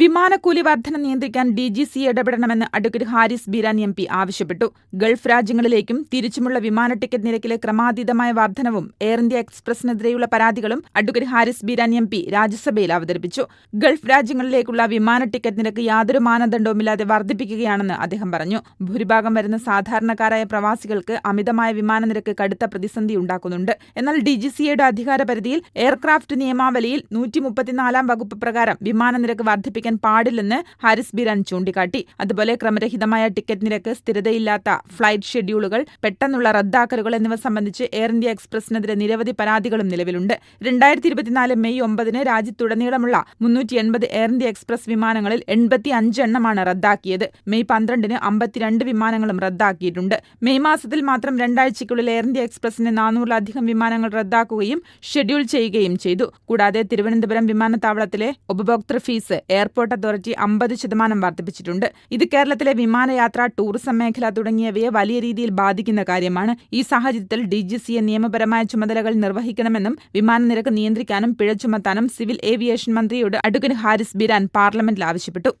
വിമാനക്കൂലി വർധന നിയന്ത്രിക്കാൻ D G C ഇടപെടണമെന്ന് advocate Haris Beeran M P ആവശ്യപ്പെട്ടു. ഗൾഫ് രാജ്യങ്ങളിലേക്കും തിരിച്ചുമുള്ള വിമാന ടിക്കറ്റ് നിരക്കിലെ ക്രമാതീതമായ വർധനവും എയർ ഇന്ത്യ എക്സ്പ്രസിനെതിരെയുള്ള പരാതികളും advocate Haris Beeran M P രാജ്യസഭയിൽ അവതരിപ്പിച്ചു. ഗൾഫ് രാജ്യങ്ങളിലേക്കുള്ള വിമാന ടിക്കറ്റ് നിരക്ക് യാതൊരു മാനദണ്ഡവുമില്ലാതെ വർദ്ധിപ്പിക്കുകയാണെന്ന് അദ്ദേഹം പറഞ്ഞു. ഭൂരിഭാഗം വരുന്ന സാധാരണക്കാരായ പ്രവാസികൾക്ക് അമിതമായ വിമാന നിരക്ക് കടുത്ത പ്രതിസന്ധി ഉണ്ടാക്കുന്നുണ്ട്. എന്നാൽ ഡി ജി സിയുടെ അധികാരപരിധിയിൽ എയർക്രാഫ്റ്റ് നിയമാവലിയിൽ നൂറ്റി മുപ്പത്തിനാലാം വകുപ്പ് പ്രകാരം വിമാന നിരക്ക് വർദ്ധിപ്പിക്കാൻ പാടില്ലെന്ന് ഹാരിസ് ബിരാൻ ചൂണ്ടിക്കാട്ടി. അതുപോലെ ക്രമരഹിതമായ ടിക്കറ്റ് നിരക്ക് സ്ഥിരതയില്ലാത്ത ഫ്ലൈറ്റ് ഷെഡ്യൂളുകൾ പെട്ടെന്നുള്ള റദ്ദാക്കലുകൾ എന്നിവ സംബന്ധിച്ച് എയർ ഇന്ത്യ എക്സ്പ്രസിനെതിരെ നിരവധി പരാതികളും നിലവിലുണ്ട്. രണ്ടായിരത്തി ഇരുപത്തിനാല് മെയ് ഒമ്പതിന് രാജ്യത്തുടനീളമുള്ള മുന്നൂറ്റി എൺപത് എയർ ഇന്ത്യ എക്സ്പ്രസ് വിമാനങ്ങളിൽ എൺപത്തി അഞ്ച് എണ്ണമാണ് റദ്ദാക്കിയത്. മെയ് പന്ത്രണ്ടിന് അമ്പത്തിരണ്ട് വിമാനങ്ങളും റദ്ദാക്കിയിട്ടുണ്ട്. മെയ് മാസത്തിൽ മാത്രം രണ്ടാഴ്ചയ്ക്കുള്ളിൽ എയർ ഇന്ത്യ എക്സ്പ്രസിന് നാനൂറിലധികം വിമാനങ്ങൾ റദ്ദാക്കുകയും ഷെഡ്യൂൾ ചെയ്യുകയും ചെയ്തു. കൂടാതെ തിരുവനന്തപുരം വിമാനത്താവളത്തിലെ ഉപഭോക്തൃ ഫീസ് എയർപോർട്ട് അതോറിറ്റി അമ്പത് ശതമാനം വർദ്ധിപ്പിച്ചിട്ടുണ്ട്. ഇത് കേരളത്തിലെ വിമാനയാത്ര ടൂറിസം മേഖല തുടങ്ങിയവയെ വലിയ രീതിയിൽ ബാധിക്കുന്ന കാര്യമാണ്. ഈ സാഹചര്യത്തിൽ ഡി ജി സിയെ നിയമപരമായ ചുമതലകൾ നിർവഹിക്കണമെന്നും വിമാന നിരക്ക് നിയന്ത്രിക്കാനും പിഴ ചുമത്താനും സിവിൽ ഏവിയേഷൻ മന്ത്രിയോട് അഡ്വക്കേറ്റ് ഹാരിസ് ബിരാൻ പാർലമെന്റിൽ ആവശ്യപ്പെട്ടു.